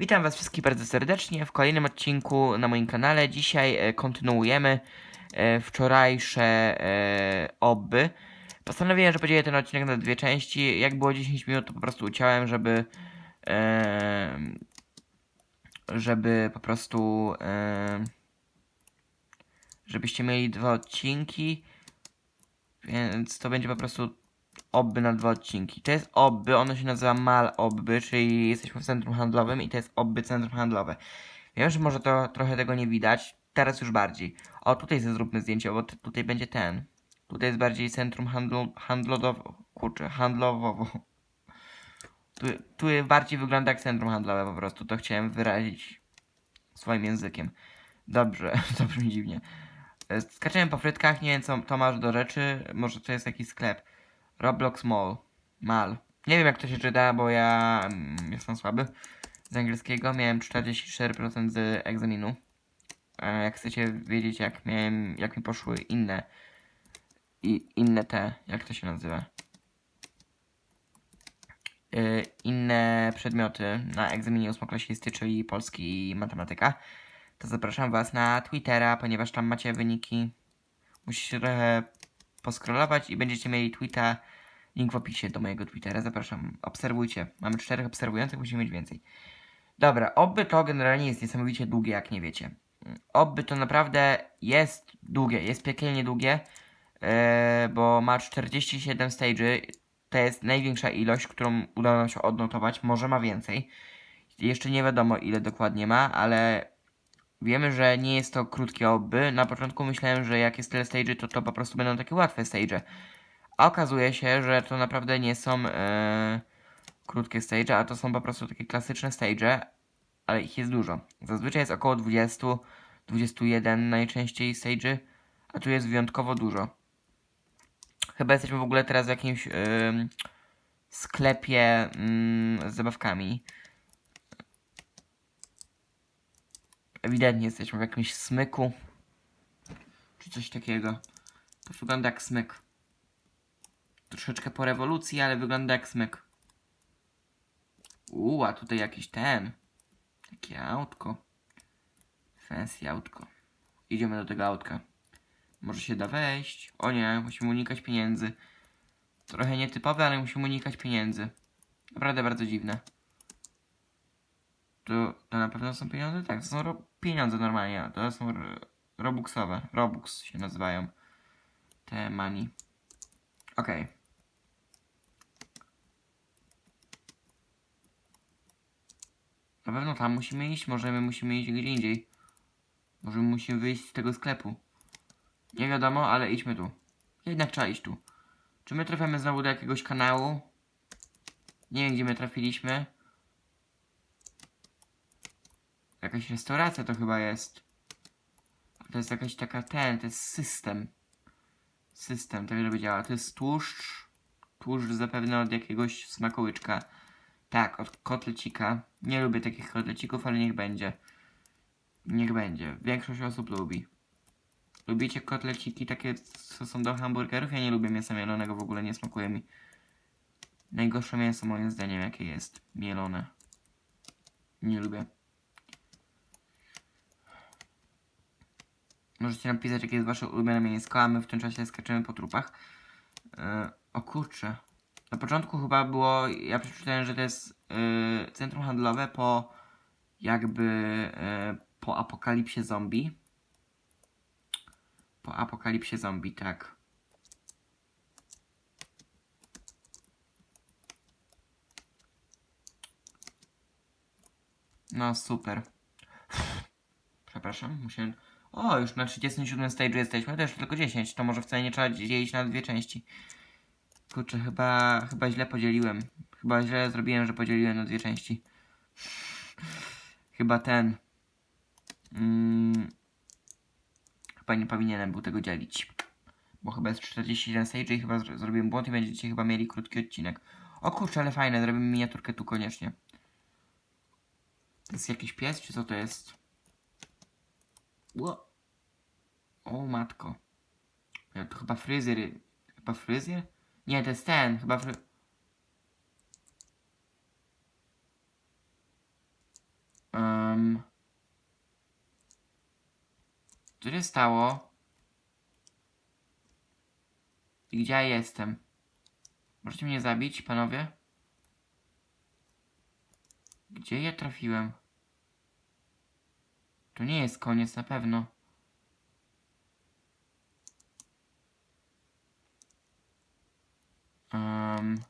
Witam Was wszystkich bardzo serdecznie w kolejnym odcinku na moim kanale. Dzisiaj e, kontynuujemy e, wczorajsze e, obby. Postanowiłem, że podzielę ten odcinek na dwie części. Jak było 10 minut, to po prostu uciąłem, żeby żeby po prostu żebyście mieli dwa odcinki. Więc to będzie po prostu obby na dwa odcinki. To jest obby, ono się nazywa mal obby, czyli jesteśmy w centrum handlowym i to jest obby centrum handlowe. Wiem, że może to trochę tego nie widać, teraz już bardziej. O, tutaj sobie zróbmy zdjęcie, bo tutaj będzie ten. Tutaj jest bardziej centrum handlu, handlowo, kurczę, handlowo. Tu, tu bardziej wygląda jak centrum handlowe po prostu, to chciałem wyrazić swoim językiem. Dobrze, to brzmi dziwnie. E, Skaczemy po frytkach, nie wiem co to masz do rzeczy, może to jest jakiś sklep. Roblox Mall. Mal. Nie wiem jak to się czyta, bo ja mm, jestem słaby z angielskiego. Miałem 44% z egzaminu. E, Jak chcecie wiedzieć jak miałem, jak mi poszły inne i inne te, jak to się nazywa? E, inne przedmioty na egzaminie ósmoklasisty, czyli polski i matematyka, to zapraszam Was na Twittera, ponieważ tam macie wyniki. Musicie trochę poskrolować i będziecie mieli tweeta, link w opisie do mojego Twittera. Zapraszam, obserwujcie. Mamy czterech obserwujących, musimy mieć więcej. Dobra, obby to generalnie jest niesamowicie długie, jak nie wiecie. Obby to naprawdę jest długie, jest piekielnie długie, e, bo ma 47 stage'y. To jest największa ilość, którą udało nam się odnotować. Może ma więcej. Jeszcze nie wiadomo ile dokładnie ma, ale wiemy, że nie jest to krótkie obby. Na początku myślałem, że jak jest tyle stage'y, to to po prostu będą takie łatwe stage'y. A okazuje się, że to naprawdę nie są e, krótkie stage, a to są po prostu takie klasyczne stage, ale ich jest dużo. Zazwyczaj jest około 20, 21 najczęściej stage, a tu jest wyjątkowo dużo. Chyba jesteśmy w ogóle teraz w jakimś em, sklepie mm, z zabawkami. Ewidentnie jesteśmy w jakimś smyku. Czy coś takiego. To wygląda jak smyk. Troszeczkę po rewolucji, ale wygląda jak smyk. Uuu, a tutaj jakiś ten. Takie autko. Fancy autko. Idziemy do tego autka. Może się da wejść? O nie, musimy unikać pieniędzy. Trochę nietypowe, ale musimy unikać pieniędzy. Naprawdę bardzo dziwne. To, to na pewno są pieniądze? Tak, to są ro- pieniądze normalnie. To są ro- robuxowe. Robux się nazywają. Te money. Okej. Na pewno tam musimy iść, może my musimy iść gdzie indziej. Może my musimy wyjść z tego sklepu. Nie wiadomo, ale idźmy tu. Jednak trzeba iść tu. Czy my trafiamy znowu do jakiegoś kanału? Nie wiem, gdzie my trafiliśmy. Jakaś restauracja to chyba jest. To jest jakaś taka ten, to jest system. System, tak żeby działa. To jest tłuszcz. Tłuszcz zapewne od jakiegoś smakołyczka. Tak, od kotlecika. Nie lubię takich kotlecików, ale niech będzie. Niech będzie. Większość osób lubi. Lubicie kotleciki takie, co są do hamburgerów? Ja nie lubię mięsa mielonego, w ogóle nie smakuje mi. Najgorsze mięso moim zdaniem jakie jest. Mielone. Nie lubię. Możecie napisać jakie jest wasze ulubione mięsko, a my w tym czasie skaczemy po trupach. E, o kurczę. Na początku chyba było, ja przeczytałem, że to jest e, centrum handlowe po jakby e, po apokalipsie zombie. Po apokalipsie zombie, tak. No super. Przepraszam, musiałem... O, już na 37 stage jesteśmy, jeszcze tylko 10, to może wcale nie trzeba dzielić na dwie części. Kurczę, chyba, chyba źle podzieliłem. Chyba źle zrobiłem, że podzieliłem na dwie części. Chyba ten. Mm, chyba nie powinienem był tego dzielić. Bo chyba jest 41 stage i chyba zro zrobiłem błąd i będziecie chyba mieli krótki odcinek. O kurczę, ale fajne, zrobimy miniaturkę tu koniecznie. To jest jakiś pies, czy co to jest? Ło. O matko. Ja, to chyba fryzjer. Chyba fryzjer? Nie, to jest ten, chyba fry... Um, co się stało? Gdzie ja jestem? Możecie mnie zabić, panowie? Gdzie ja trafiłem? To nie jest koniec na pewno. Um,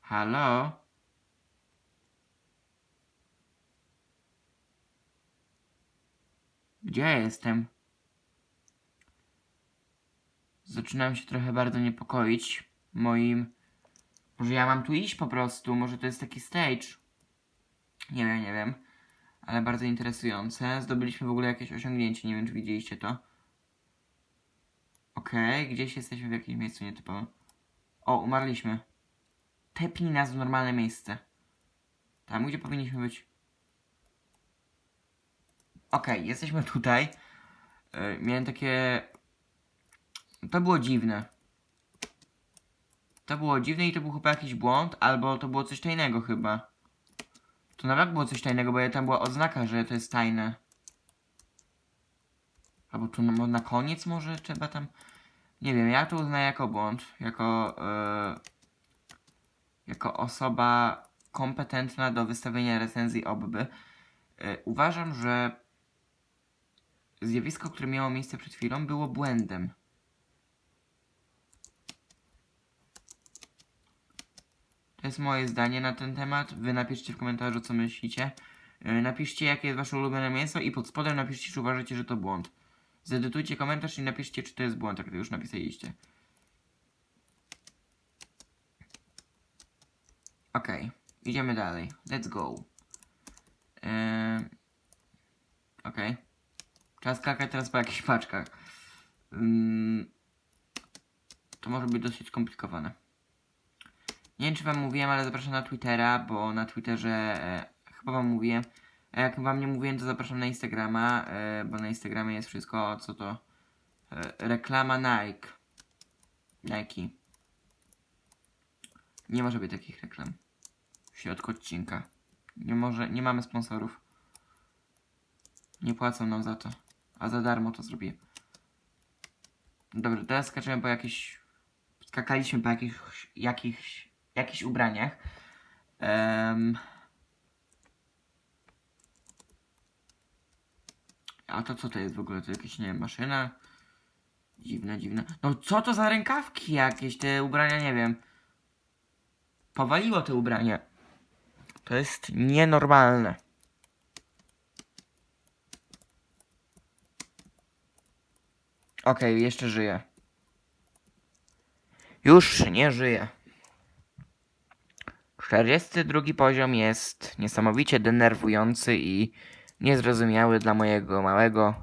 halo? Gdzie ja jestem? Zaczynam się trochę bardzo niepokoić moim... Może ja mam tu iść po prostu? Może to jest taki stage? Nie wiem, nie wiem. Ale bardzo interesujące. Zdobyliśmy w ogóle jakieś osiągnięcie. Nie wiem, czy widzieliście to. Okej, gdzieś jesteśmy w jakimś miejscu nietypowym. O, umarliśmy. Tepnij nas w normalne miejsce. Tam, gdzie powinniśmy być. Okej, jesteśmy tutaj. Yy, miałem takie... To było dziwne. To było dziwne i to był chyba jakiś błąd, albo to było coś tajnego chyba. To nawet było coś tajnego, bo tam była oznaka, że to jest tajne. Albo tu na, na koniec może trzeba tam... Nie wiem, ja to uznaję jako błąd, jako... Yy, jako osoba kompetentna do wystawienia recenzji obby. Yy, uważam, że zjawisko, które miało miejsce przed chwilą, było błędem. To jest moje zdanie na ten temat. Wy napiszcie w komentarzu, co myślicie. Yy, Napiszcie, jakie jest wasze ulubione mięso i pod spodem napiszcie, czy uważacie, że to błąd. Zedytujcie komentarz i napiszcie, czy to jest błąd, jak to już napisaliście. Okej, idziemy dalej. Let's go. Yy... Okej. Trzeba skakać teraz po jakichś paczkach. Ym, To może być dosyć skomplikowane. Nie wiem, czy wam mówiłem, ale zapraszam na Twittera, bo na Twitterze e, chyba wam mówiłem. A jak wam nie mówiłem, to zapraszam na Instagrama, e, bo na Instagramie jest wszystko, co to e, reklama Nike. Nike. Nie może być takich reklam. W środku odcinka. Nie może, nie mamy sponsorów. Nie płacą nam za to. A za darmo to zrobię. Dobra, teraz skaczemy po jakichś... Skakaliśmy po jakichś... jakichś... jakichś ubraniach. Em, A to co to jest w ogóle? To jakaś, nie wiem, maszyna? Dziwne, dziwne. No co to za rękawki jakieś? Te ubrania, nie wiem. Powaliło te ubrania. To jest nienormalne. Okej, jeszcze żyje. Już nie żyje. 42 poziom jest niesamowicie denerwujący i niezrozumiały dla mojego małego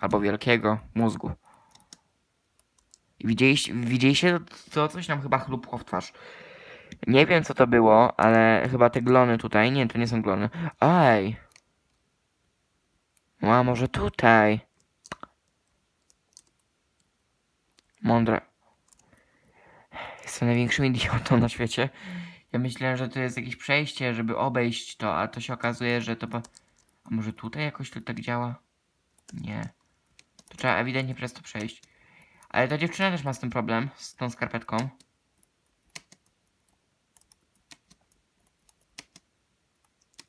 albo wielkiego mózgu. Widzieliście, widzieliście to, coś nam chyba chlupło w twarz. Nie wiem co to było, ale chyba te glony tutaj. Nie, to nie są glony. Ej. No, a może tutaj? Mądre. Jestem największym idiotą na świecie. Ja myślałem, że to jest jakieś przejście, żeby obejść to, a to się okazuje, że to... A może tutaj jakoś to tak działa? Nie. To trzeba ewidentnie przez to przejść. Ale ta dziewczyna też ma z tym problem, z tą skarpetką.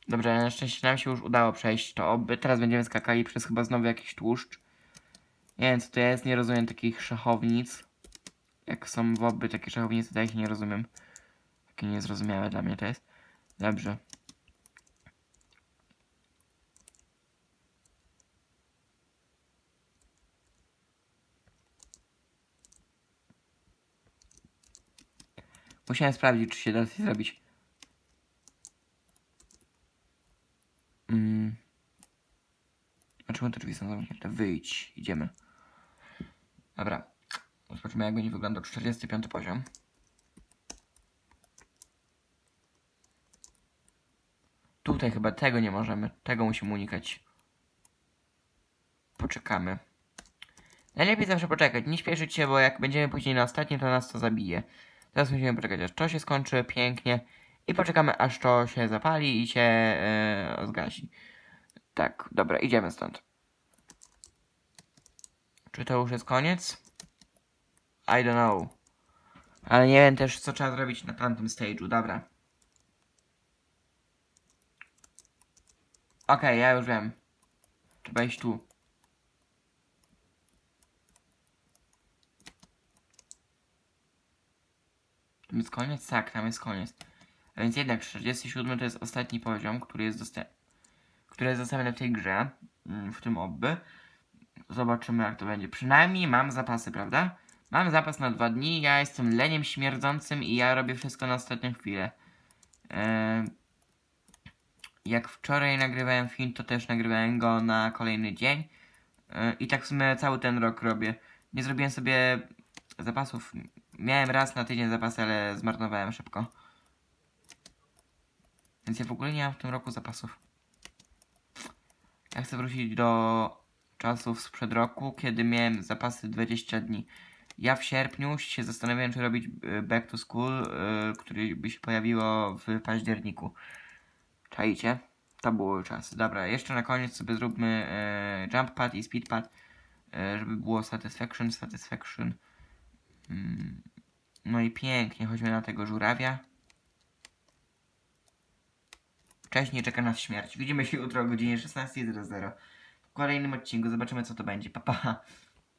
Dobrze, na szczęście nam się już udało przejść to. Teraz będziemy skakali przez chyba znowu jakiś tłuszcz. Nie wiem co to jest, nie rozumiem takich szachownic. Jak są w oby takie szachownice, to ja nie rozumiem. Takie niezrozumiałe dla mnie to jest. Dobrze. Musiałem sprawdzić, czy się da coś zrobić. Mm. A czemu te drzwi są zamknięte? Wyjdź, idziemy. Dobra. Zobaczymy, jak będzie wyglądał 45 poziom. Tutaj chyba tego nie możemy. Tego musimy unikać. Poczekamy. Najlepiej zawsze poczekać. Nie śpieszyć się, bo jak będziemy później na ostatnie, to nas to zabije. Teraz musimy poczekać, aż to się skończy pięknie. I poczekamy, aż to się zapali i się e, zgasi. Tak, dobra, idziemy stąd. Czy to już jest koniec? I don't know. Ale nie wiem też, co trzeba zrobić na tamtym stage'u, dobra. Okej, ja już wiem. Trzeba iść tu. Tam jest koniec? Tak, tam jest koniec. A więc jednak 47 to jest ostatni poziom, który jest dostępny. Który jest dostępny w tej grze, mm, w tym obby. Zobaczymy jak to będzie. Przynajmniej mam zapasy, prawda? Mam zapas na dwa dni, ja jestem leniem śmierdzącym i ja robię wszystko na ostatnią chwilę. Eee, jak wczoraj nagrywałem film, to też nagrywałem go na kolejny dzień. Eee, I tak w sumie cały ten rok robię. Nie zrobiłem sobie zapasów. Miałem raz na tydzień zapasy, ale zmarnowałem szybko. Więc ja w ogóle nie mam w tym roku zapasów. Ja chcę wrócić do czasów sprzed roku, kiedy miałem zapasy 20 dni. Ja w sierpniu się zastanawiałem, czy robić e, back to school, e, który by się pojawiło w październiku. Czajcie? To były czasy. Dobra, jeszcze na koniec sobie zróbmy e, jump pad i speed pad, e, żeby było satisfaction, satisfaction. Mm. No i pięknie, chodźmy na tego żurawia. Wcześniej czeka nas śmierć. Widzimy się jutro o godzinie 16.00 w kolejnym odcinku. Zobaczymy, co to będzie. Pa, pa.